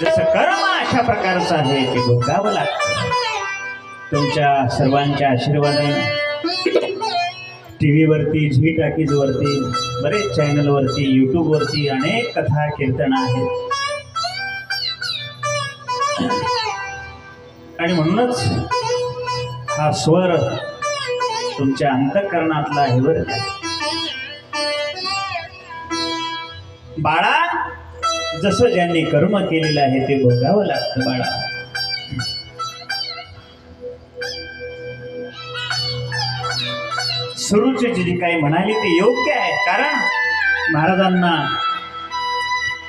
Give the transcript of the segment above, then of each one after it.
जसं कर्म अशा प्रकारचं आहे ते भोगावं लागतं. तुमच्या सर्वांच्या आशीर्वादाने. टी व्हीवरती झी टाकीजवरती बरेच चॅनलवरती यूट्यूबवरती अनेक कथा कीर्तन आहेत. आणि म्हणूनच हा स्वर तुमच्या अंतःकरणातला आहे बरं बाळा जसं ज्यांनी कर्म केलेलं आहे ते भोगावं लागतं बाळा. सुरूचे जे काही म्हणाले ते योग्य आहे. कारण महाराजांना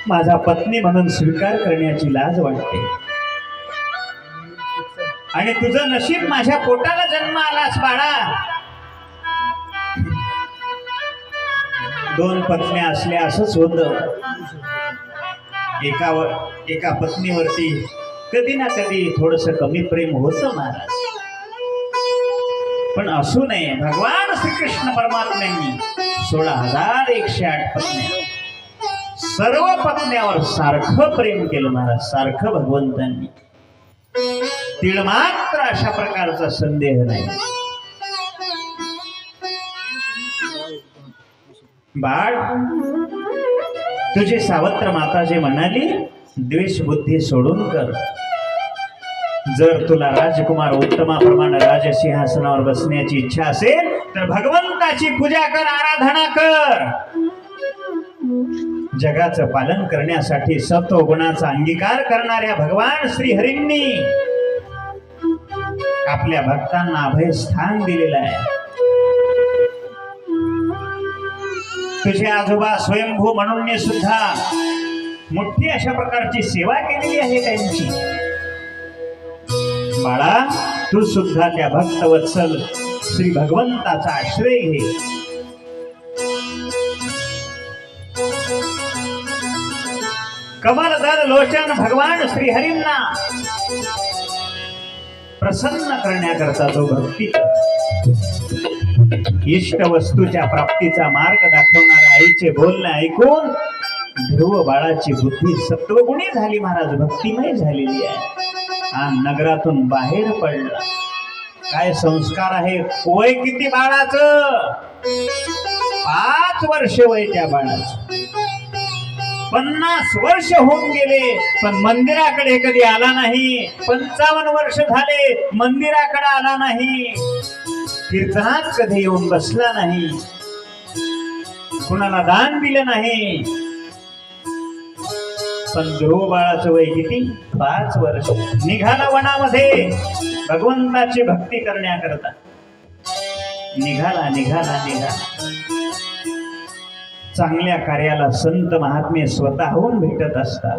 माझा पत्नी म्हणून स्वीकार करण्याची लाज वाटते. आणि तुझं नशीब माझ्या पोटाला जन्म आलास बाळा. दोन पत्न्या असल्या असंच होत. एकावर एका पत्नीवरती कधी ना कधी थोडस कमी प्रेम होतं महाराज. पण असू नये भगवान श्रीकृष्ण परमात्म्यांनी सोळा हजार एकशे आठ पत्न्या. सर्व पत्न्यावर सारखं प्रेम केलं महाराज सारखं भगवंतांनी. तिळ मात्र अशा प्रकारचा संदेह नाही. बाळ तुझी सावत्र माता जे म्हणाली द्वेष बुद्धी सोडून कर. जर तुला राजकुमार उत्तमाप्रमाणे राजसिंहासनावर बसण्याची इच्छा असेल तर भगवंताची पूजा कर आराधना कर. जगाचं पालन करण्यासाठी सत्व गुणाचा अंगीकार करणाऱ्या भगवान श्रीहरींनी आपल्या भक्तांना अभय स्थान दिलेलं आहे. तुझे आजोबा स्वयंभू म्हणून सुद्धा मोठी अशा प्रकारची सेवा केलेली आहे त्यांची बाळा तू सुद्धा त्या भक्तवत्सल श्री भगवंताचा आश्रय घे. कमलदल लोचन भगवान श्रीहरींना प्रसन्न करण्याकरता तो भक्ती इष्ट वस्तूच्या प्राप्तीचा मार्ग दाखवणार आईचे बोलणे ऐकून ध्रुव बाळाची बुद्धी सत्वगुणी झाली महाराज भक्तिमय झालेली आहे. हा नगरातून बाहेर पडला. काय संस्कार आहे? वय किती बाळाचं? पाच वर्ष वय त्या बाळाच. पन्नास वर्ष होऊन गेले पण मंदिराकडे कधी आला नाही. पंचावन्न वर्ष झाले मंदिराकडे आला नाही. कीर्तनात कधी येऊन बसला नाही. कुणाला दान दिलं नाही. पण ध्रुव बाळाचं वय किती? पाच वर्ष. निघाला वनामध्ये. भगवंताची भक्ती करण्याकरता. निघाला निघाला निघाला. चांगल्या कार्याला संत महात्मे स्वतःहून भेटत असतात.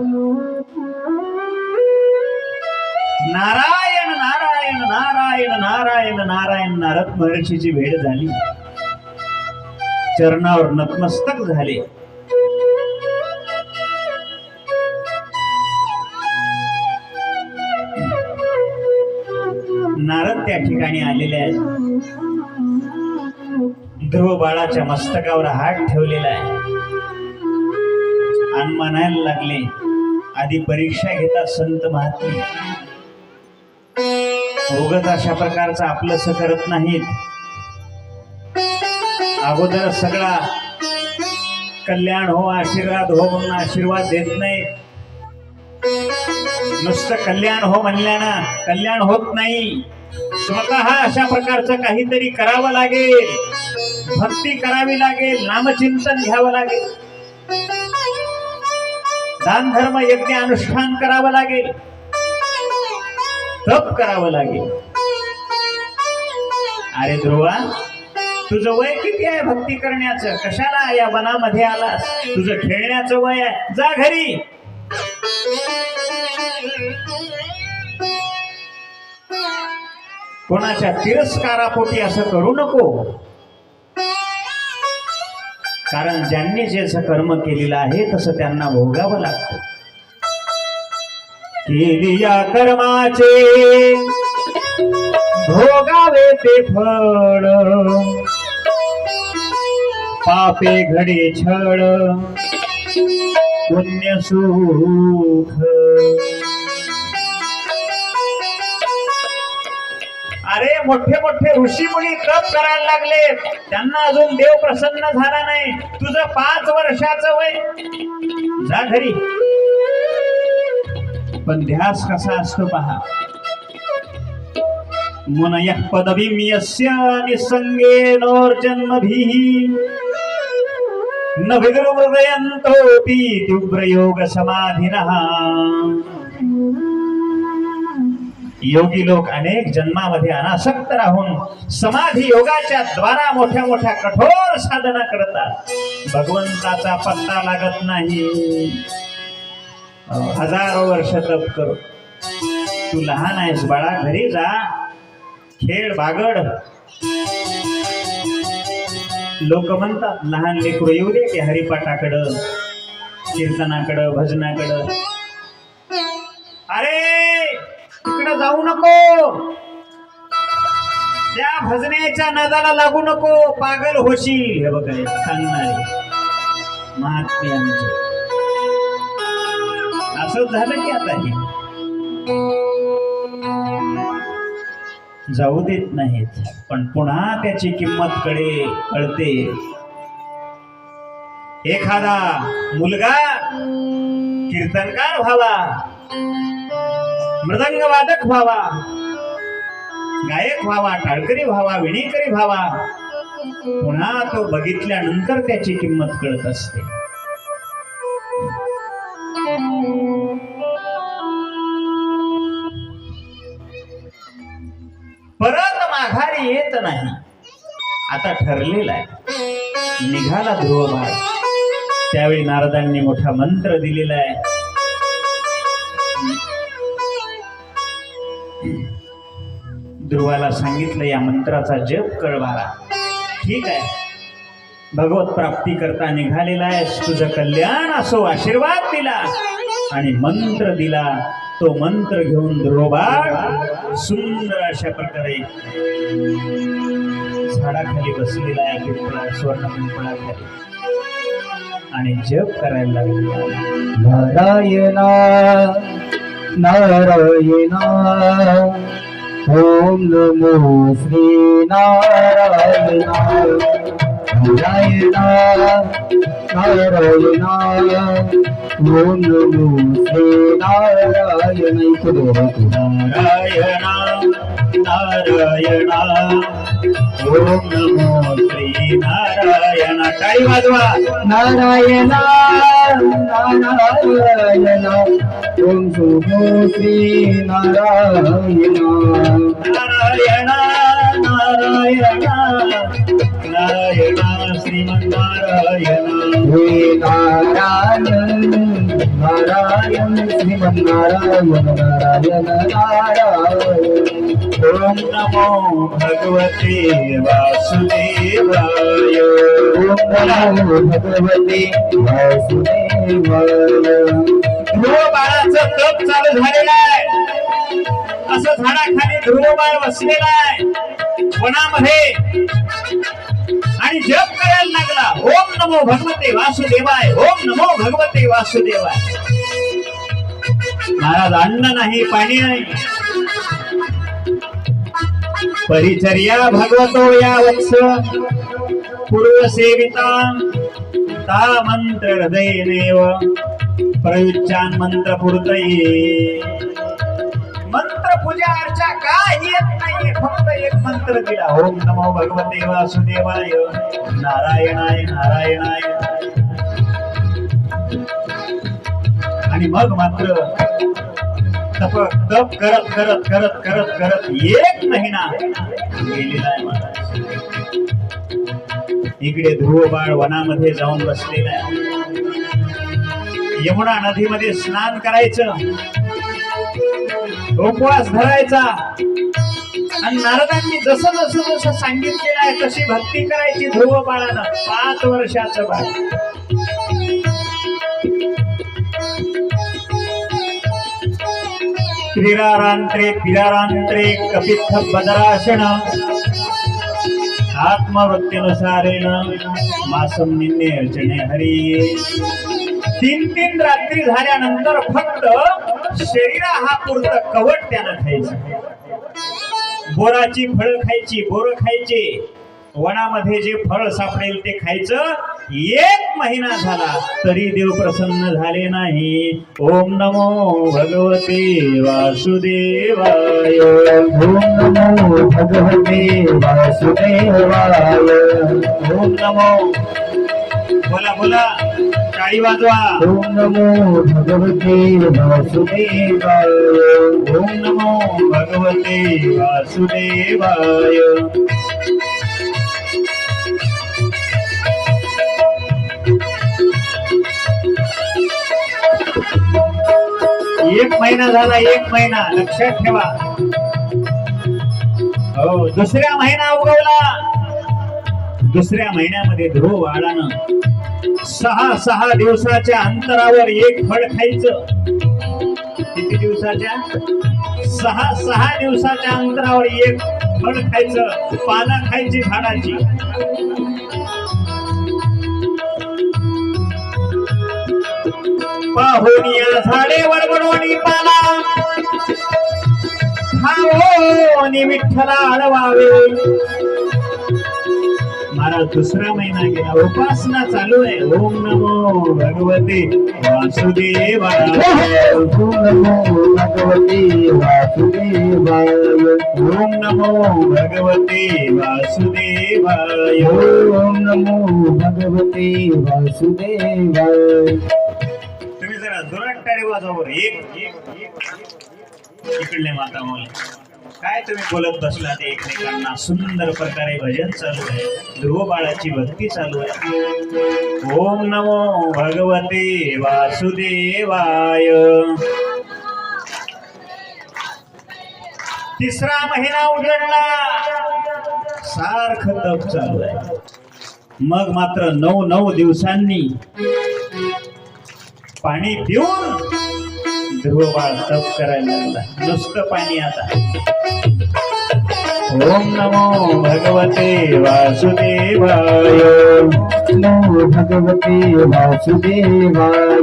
नारायण नारायण नारायण नारायण नारायण नारद महर्षीची भेट झाली. चरणावर नतमस्तक झाले. नारद त्या ठिकाणी आलेले आहेत. ध्रुव बाळाच्या मस्तकावर हात ठेवलेला आहे. आणि म्हणायला लागले आधी परीक्षा घेतात संत महात्मे. उगत अशा प्रकारचं आपलंसं करत नाहीत. अगोदर सगळा कल्याण हो आशीर्वाद हो म्हणून आशीर्वाद देत नाही. नुसतं कल्याण हो म्हणल्यानं कल्याण होत नाही. स्वतः अशा प्रकारचं काहीतरी करावं लागेल. भक्ती करावी लागेल नामचिंतन घ्यावं लागेल. दान धर्म यज्ञ अनुष्ठान करावं लागेल. तप करावं लागेल. अरे ध्रुवा तुझं वय किती आहे भक्ती करण्याचं? कशाला या वनामध्ये आलास? तुझं खेळण्याचं वय आहे. जा घरी. कोणाच्या तिरस्कारापोटी असं करू नको. कारण ज्यांनी जे कर्म केलेलं आहे तसं त्यांना भोगावं लागतं. केली या कर्माचे भोगावे ते फळ. पापे घडे छळ पुण्य सुख. अरे मोठे मोठे ऋषी मुली तप करायला लागले. त्यांना अजून देव प्रसन्न झाला नाही. तुझं पाच वर्षाचं वय. जा घरी. पण ध्यास कसा असतो पहा. मुनय पदवीम यस्य निसंगेनोर्जन्मभिः. न तीव्रयोगसमाधिनः योगी लोक अनेक जन्मामध्ये अनासक्त राहून समाधी योगाच्या द्वारा मोठ्या मोठ्या कठोर साधना करतात. भगवंताचा पत्ता लागत नाही. हजारो वर्ष तप करू. तू लहान आहेस बाळा घरी जा. खेळ बागड. लोक म्हणतात लहान लेकरू येऊ दे की हरिपाठाकडं कीर्तनाकडं भजनाकडं. अरे तिकडं जाऊ नको. त्या भजनेच्या नदाला लागू नको. पागल होशील. हे बघा हे सांगणारे. महात्मे आमचे. असं झालं की आता हे. जाऊ देत नाहीत पण पुन्हा त्याची किंमत कडे कळते. एखादा मुलगा कीर्तनकार व्हावा मृदंग वादक व्हावा गायक व्हावा टाळकरी व्हावा विणीकरी व्हावा पुन्हा तो बघितल्यानंतर त्याची किंमत कळत असते. आता ठरलेला आहे. निघाला ध्रुव भाग त्यावेळी नारदांनी मोठा मंत्र दिलेला आहे. ध्रुवाला सांगितलं या मंत्राचा जप कळवाला ठीक आहे. भगवत प्राप्ती करता निघालेला आहेस. तुझं कल्याण असो आशीर्वाद दिला. आणि मंत्र दिला. तो मंत्र घेऊन ध्रुवबाळ सुंदर अशा प्रकारे झाडाखाली बसलेला आहे पिंपळा स्वर्ण पिंपळाखाली आणि जप करायला लागले नारायणा नारायणा ओम नमो श्री नारायणा. नारायणा नारायणा ओम नमो श्री नारायण. नारायणा. नारायणा ओम नमो श्री नारायण टाळी वाजवा नारायणा नारायणा ओम नमो श्री नारायणा नारायणा नारायणा नारायणा श्रीमन्नारायण। हे नारायण नारायण श्रीमन्नारायण नारायण नारायण। ओम नमो भगवते वासुदेवाय। ओम नमो भगवते वासुदेवाय। ध्रुव बाळाचं तप चालू झालेलं आहे. असं झाडाखाली ध्रुव बाळ बसलेला आहे. वनामध्ये. आणि जप करायला लागला. ओम नमो भगवते वासुदेवाय. ओम नमो भगवते वासुदेवाय. महाराज अन्न नाही पाणी नाही. परिचर्या भगवतो या वत्स. पूर्व सेविता ता मंत्र हृदयनेव. प्रयुच्चान मंत्र पुरतये. मंत्र दिला ओम नमो भगवते वासुदेवाय. नारायणाय नारायणाय. आणि मग मात्र तप तप करत करत करत करत करत एक महिना गेलेला आहे महाराज इकडे ध्रुव बाळ वनामध्ये जाऊन बसलेला आहे. यमुना नदीमध्ये स्नान करायचं. उपवास धरायचा. आणि नारदांनी जसं जसं जसं सांगितलेलं आहे तशी भक्ती करायची ध्रुव बाळानं पाच वर्षाचं बाळ. क्रीडारांत्रे क्रीडारांत्रे कपित्थ बदराशन आत्मवृत्तीनुसारेण मासम निन्ने अर्चने हरी. तीन तीन रात्री झाल्यानंतर फक्त शरीरा हा पुरत कवट त्यानं खायचं बोराची फळं खायची बोर खायचे. वनामध्ये जे फळ सापडेल ते खायचं. एक महिना झाला तरी देव प्रसन्न झाले नाही. ओम नमो भगवते वासुदेवाय. ओम नमो भगवते वासुदेवाय. ओम नमो. बोला बोला. टाळी वाजवा. ओम नमो भगवते वासुदेवाय. ओम नमो भगवते वासुदेवाय. एक महिना झाला एक महिना. लक्षात ठेवा. हो दुसऱ्या महिना उगवला. दुसऱ्या महिन्यामध्ये ध्रुव बाळानं सहा सहा दिवसाच्या अंतरावर एक फळ खायचं. किती दिवसाच्या? सहा सहा दिवसाच्या अंतरावर एक फळ खायचं. पानं खायची झाडाची. पाहून या झाडे वडवडवणी पाला खाओनी विठ्ठला अडवावे महाराज दुसरा महिना गेला. उपासना चालू आहे. ओम नमो भगवते वासुदेवाय. ओम नमो भगवते वासुदेवाय. ओम नमो भगवते वासुदेवाय. ओम नमो भगवते वासुदेवाय. तुम्ही जरा जोरात टाळी एक. इकडले माता मला. काय तुम्ही बोलत बसलात एकमेकांना? सुंदर प्रकारे भजन चालू आहे. ध्रुव बाळाची भक्ती चालू आहे. ओम नमो भगवते वासुदेवाय. तिसरा महिना उघडला सारखं तप चालू आहे. मग मात्र नऊ नऊ दिवसांनी पाणी पिऊन ध्रुवबाळ तप करायला लागला. नुसतं पाणी आता. ओम नमो भगवते वासुदेवाय। नमो भगवते वासुदेवाय.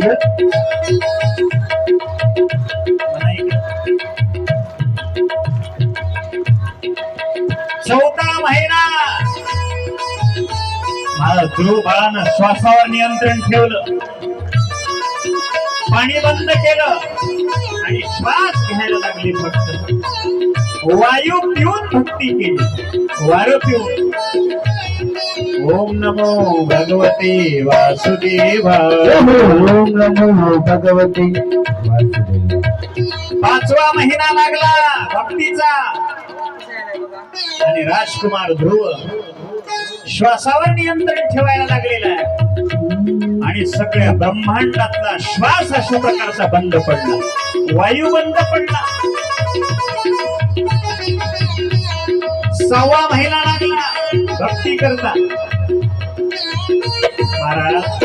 चौथा महिना। माझा ध्रुव बाळानं श्वासावर नियंत्रण ठेवलं. पाणी बंद केलं. आणि श्वास घ्यायला लागली फक्त वायू पिऊन भक्ती केली. वारं पिऊन. ओम नमो भगवते वासुदेवाय ओम नमो भगवते. पाचवा महिना लागला भक्तीचा. आणि राजकुमार ध्रुव श्वासावर नियंत्रण ठेवायला लागलेला आहे. आणि सगळ्या ब्रह्मांडातला श्वास अशा प्रकारचा बंद पडला. वायू बंद पडला. सव्वा महिला लागला. भक्ती करता. महाराज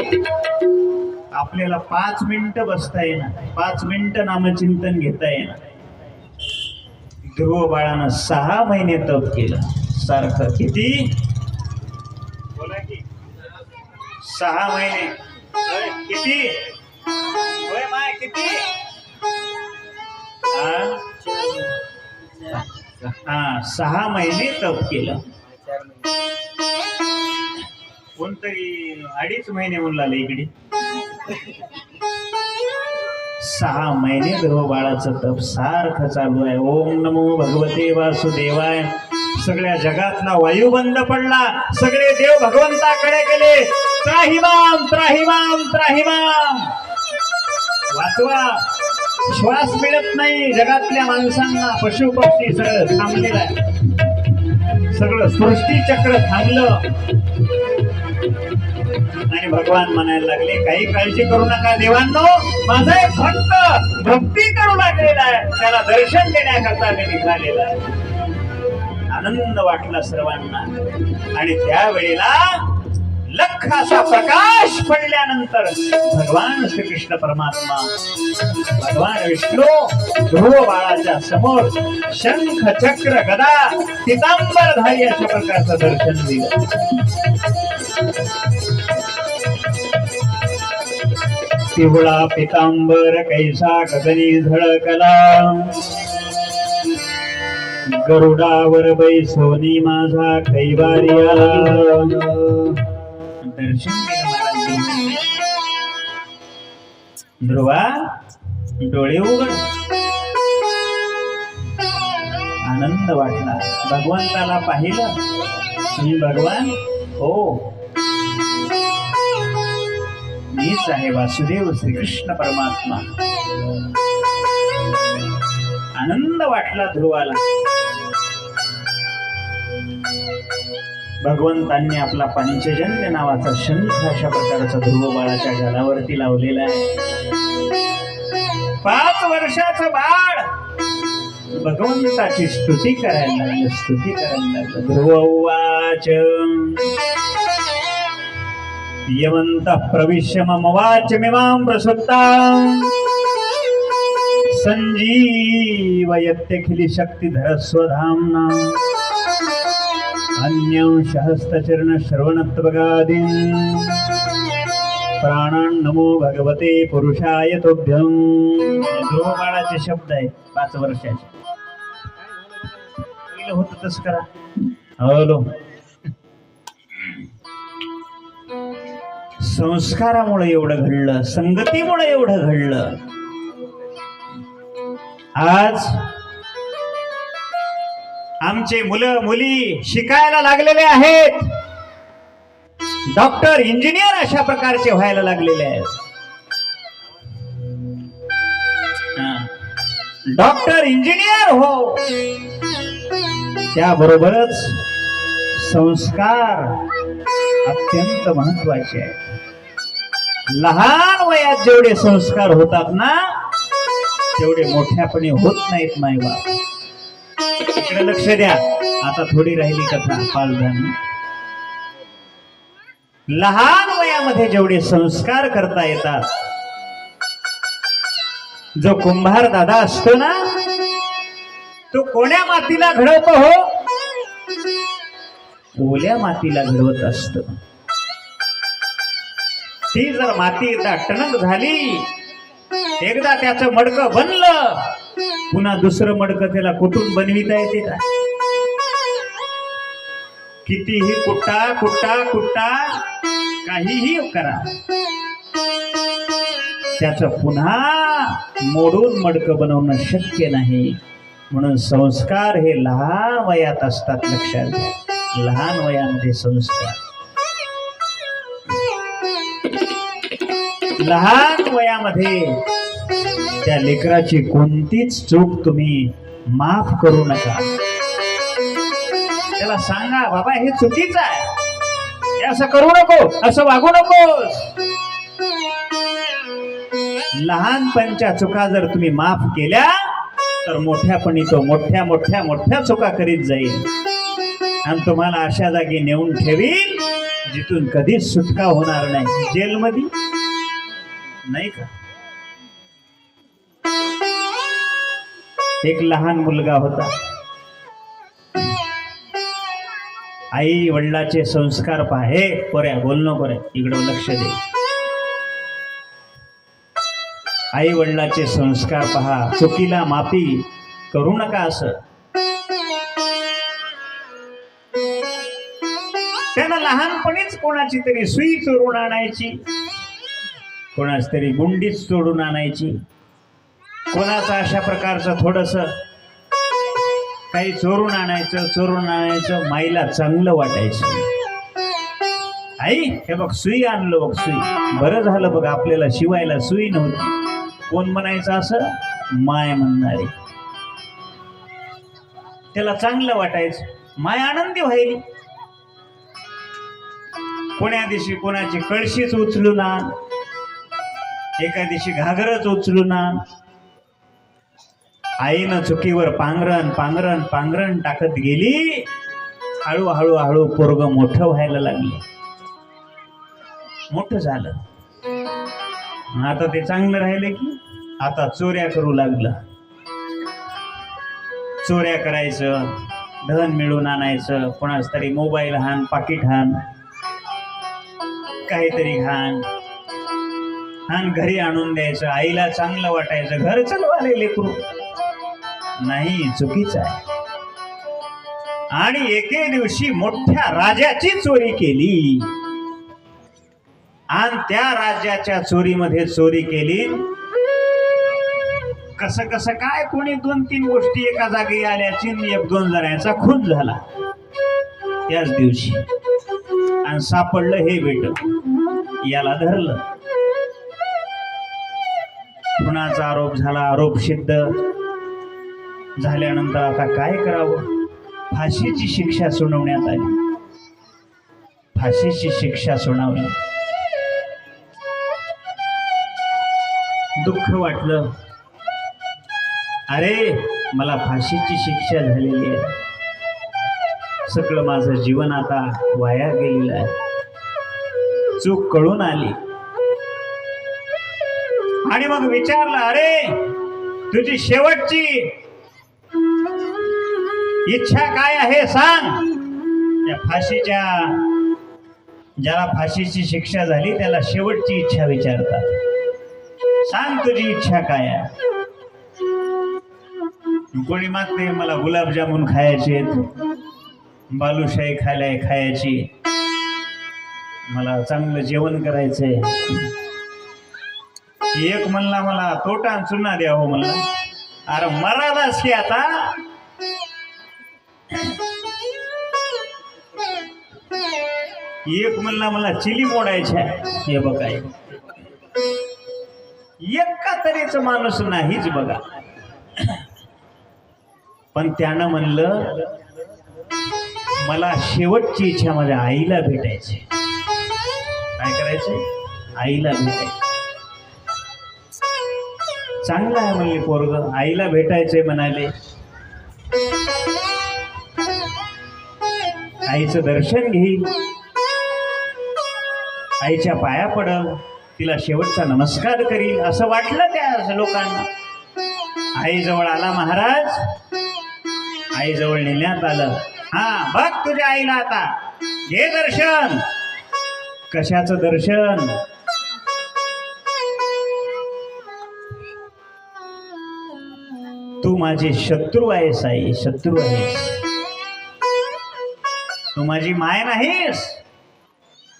आपल्याला पाच मिनिट बसता येणार. पाच मिनिट नामचिंतन घेता येणार. ध्रुव बाळानं सहा महिने तप केलं. सारखं किती? बोला की. सहा महिने. किती? होय माय किती? हा? सहा महिने तप केलं. कोणतरी अडीच महिने म्हणून लागले इकडे. सहा महिने ध्रुव बाळाचं तप सारखं चालू आहे. ओम नमो भगवते वासुदेवाय. सगळ्या जगातला वायू बंद पडला. सगळे देव भगवंताकडे गेले. त्राहिमाम त्राहिमाम त्राहिमाम वाचवा. श्वास मिळत नाही जगातल्या माणसांना पशु पक्षी सगळं थांबलेलं आहे. सगळं सृष्टी चक्र थांबलं. आणि भगवान म्हणायला लागले काही काळजी करू नका देवांनो माझा एक भक्त भक्ती करू लागलेला आहे. त्याला दर्शन देण्याकरता मी निघालेला आहे. आनंद वाटला सर्वांना. आणि त्यावेळेला लख असा प्रकाश पडल्यानंतर भगवान श्रीकृष्ण परमात्मा भगवान विष्णू ध्रुव बाळाच्या समोर शंख चक्र गदा पितांबरधारी अशा प्रकारचं दर्शन दिलं. पिवळा पितांबर कैसा गगनी झळकला. गरुडावर बैसोनी माझा कैवारिया दर्शन ध्रुवा डोळे उघड. आनंद वाटला. भगवंताला पाहिलं. मी भगवान? हो. मीच आहे वासुदेव श्रीकृष्ण परमात्मा. आनंद वाटला ध्रुवाला. भगवंतांनी आपला पंचजन्य नावाचा शंख अशा प्रकारचा ध्रुव बाळाच्या गळावरती लावलेला आहे. पाच वर्षाचं बाळ! भगवंताची स्तुती करायला लागलं स्तुती करायला लागलं. ध्रुव उवाच. यवंत प्रविश्य मम वाच मिमां प्रसुप्तां. संजीवयत्यखिली शक्तिधर स्वधाम्ना अन्यंशहस्तचरण श्रवणत्वगादीन् प्राणान् नमो भगवते पुरुषाय तुभ्यं ध्रुव शब्द आहे पाच वर्षाचे. पहिलं तस करा. हलो. संस्कारामुळे एवढं घडलं संगतीमुळे एवढं घडलं. आज आमचे मुलं मुली शिकायला लागलेले आहेत. डॉक्टर इंजिनियर अशा प्रकारचे व्हायला लागलेले आहेत. डॉक्टर इंजिनियर हो. त्याबरोबरच संस्कार अत्यंत महत्त्वाचे आहे लहान वयात जेवढे संस्कार होतात ना तेवढे मोठ्यापणे होत नाहीत मायबाप. इकडे लक्ष द्या. आता थोडी राहिली कथा पालधान. लहान वयामध्ये जेवढे संस्कार करता येतात जो कुंभार दादा असतो ना तो कोण्या मातीला घडवतो हो? ओल्या मातीला घडवत असत. ती जर माती एकदा टणक झाली एकदा त्याचं मडकं बनलं पुन्हा दुसरं मडकं त्याला कुठून बनविता येते का? कितीही कुट्टा कुट्टा कुट्टा काहीही करा. त्याचं पुन्हा मोडून मडकं बनवणं शक्य नाही. म्हणून संस्कार हे लहान वयात असतात लक्षात घ्या. लहान वयामध्ये संस्कार. लहान वयामध्ये त्या लेकराची कोणतीच चूक तुम्ही माफ करू नका. त्याला सांगा बाबा हे चुकीचं आहे. हे असं करू नको असं वागू नकोस. लहानपणच्या चुका जर तुम्ही माफ केल्या तर मोठ्यापणी तो मोठ्या मोठ्या मोठ्या चुका करीत जाईल. आणि तुम्हाला अशा जागी नेऊन ठेवील जिथून कधीच सुटका होणार नाही. जेलमध्ये? नाही का? एक लहान मुलगा होता. आई वडिलाचे संस्कार पाहे पोऱ्या बोल नको इकडं लक्ष दे. आई वडिलाचे संस्कार पहा चुकीला माफी करू नका असं. त्यानं लहानपणीच कोणाची तरी सुई चोरून आणायची कोणाच तरी गुंडीच चोरून आणायची. कोणाचं अशा प्रकारचं थोडस काही चोरून आणायचं चोरून आणायचं माईला चांगलं वाटायचं. आई हे बघ सुई आणलं बघ सुई. बरं झालं बघ आपल्याला शिवायला सुई नव्हती. कोण म्हणायचं असं? माय म्हणणारे. त्याला चांगलं वाटायचं. माय आनंदी व्हायली. कोण्या दिवशी कोणाची कळशीच उचलून आण एका दिवशी घागरच उचलून आण आईनं चुकीवर पांघरण पांघरण पांघरण टाकत गेली. हळूहळू हळू पोरग मोठं व्हायला लागलं. मोठं झालं. आता ते चांगलं राहिले की आता चोऱ्या करू लागलं. चोऱ्या करायचं धन मिळून आणायचं कोणाच तरी मोबाईल हाण पाकिट हाण काहीतरी घाण हान घरी आणून द्यायचं आईला चांगलं वाटायचं घर चालवाले लेकरू. नाही चुकीचं आहे. आणि एके दिवशी मोठ्या राजाची चोरी केली. आणि त्या राज्याच्या चोरीमध्ये चोरी केली. कसं कसं काय? कोणी दोन तीन गोष्टी एका जागी आल्याची एक दोन जणांचा खून झाला. त्याच दिवशी. आणि सापडलं हे बेट. याला धरलं. खुणाचा आरोप झाला आरोप सिद्ध. झाल्यानंतर आता काय करावं? फाशीची शिक्षा सुनावण्यात आली. फाशीची शिक्षा सुनावली. दुःख वाटलं. अरे मला फाशीची शिक्षा झालेली आहे. सगळं माझं जीवन आता वाया गेलेलं आहे. चूक कळून आली. आणि मग विचारलं अरे तुझी शेवटची इच्छा काय आहे सांग. त्या फाशीच्या ज्याला फाशीची शिक्षा झाली त्याला शेवटची इच्छा विचारतात. सांग तुझी इच्छा काय आहे. कोणी मागते? मला गुलाबजामुन खायचे बालुशाही खायला खायची. मला चांगलं जेवण करायचंय. एक म्हणला मला तोटा चुना द्या हो मला अरे मरालास की आता? एक म्हणला मला चिली मोडायच्या. हे बघा एका तरीच माणूस नाहीच बघा. पण त्यानं म्हणलं मला शेवटची इच्छा माझ्या आईला भेटायची. काय करायचं? आईला भेटायचं. चांगलं आहे म्हणले पोरग. आईला भेटायचंय म्हणाले. आईचं दर्शन घेईल. आईच्या पाया पडल तिला शेवटचा नमस्कार करील असं वाटलं त्या लोकांना. आईजवळ आला महाराज. आईजवळ नेण्यात आलं. हा बघ तुझ्या आईला आता. हे दर्शन. कशाचं दर्शन? तू माझे शत्रू आहेस आई शत्रू आहेस. तू माझी माय नाहीस.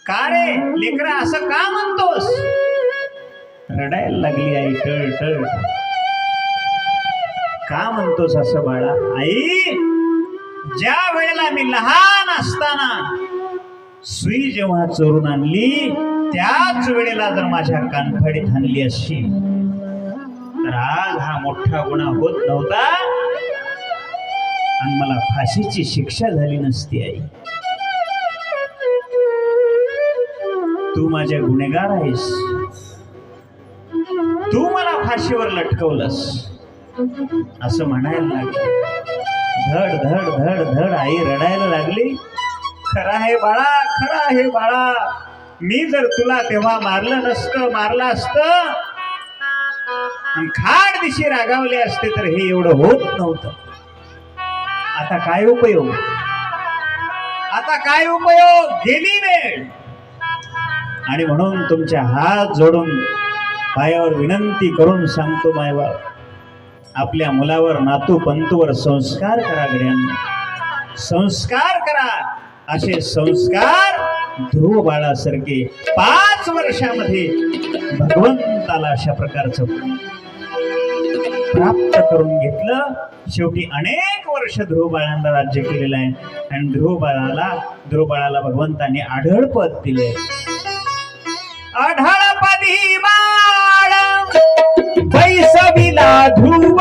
का रे? लेकरा असं का म्हणतोस? रडायला लागली आई टळ टळ का म्हणतोस असं बाळा? आई ज्या वेळेला मी लहान असताना सुई जेव्हा चोरून आणली त्याच वेळेला जर माझ्या कानफडीत आणली असती तर आज हा मोठा गुन्हा होत नव्हता. आणि मला फाशीची शिक्षा झाली नसती आई. तू माझ्या गुन्हेगार आहेस. तू मला फाशीवर लटकवलंस. असं म्हणायला लागलं. धड धड धड धड आई रडायला लागली. खरं आहे बाळा खरं आहे बाळा. मी जर तुला तेव्हा मारलं नसतं मारलं असतं खाड दिशी रागावले असते तर हे एवढं होत नव्हतं. आता काय उपयोग? आता काय उपयोग? गेली वेळ. आणि म्हणून तुमच्या हात जोडून पायावर विनंती करून सांगतो मायबाप आपल्या मुलावर नातू पंतूवर संस्कार करा गड्यांना संस्कार करा. असे संस्कार ध्रुव बाळासारखे पाच वर्षामध्ये भगवंताला अशा प्रकारचं प्राप्त करून घेतलं. शेवटी अनेक वर्ष ध्रुव बाळांना राज्य केलेलं आहे. आणि ध्रुव बाळाला ध्रुव बाळाला भगवंताने आढळपद दिले आढळ पदी बाळ. बैसविला ध्रुव.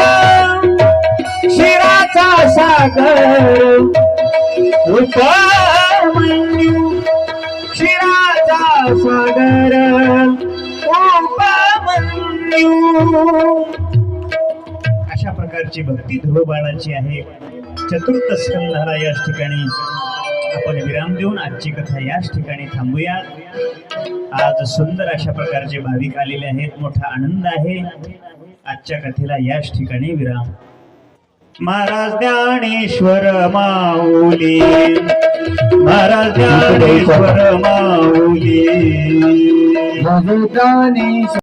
शिराचा सागर. उपमन्यू शिराचा सागर. उपमन्यू अशा प्रकारची भक्ती ध्रुव बाळाची आहे. चतुर्थ स्कंधाला याच ठिकाणी आपण विराम देऊन आजची कथा याच ठिकाणी थांबूया आज सुंदर अशा प्रकारचे भाविक आलेले आहेत. मोठा आनंद आहे. आजच्या कथेला याच ठिकाणी विराम. महाराज ज्ञानेश्वर माऊली. महाराज ज्ञानेश्वर माऊली.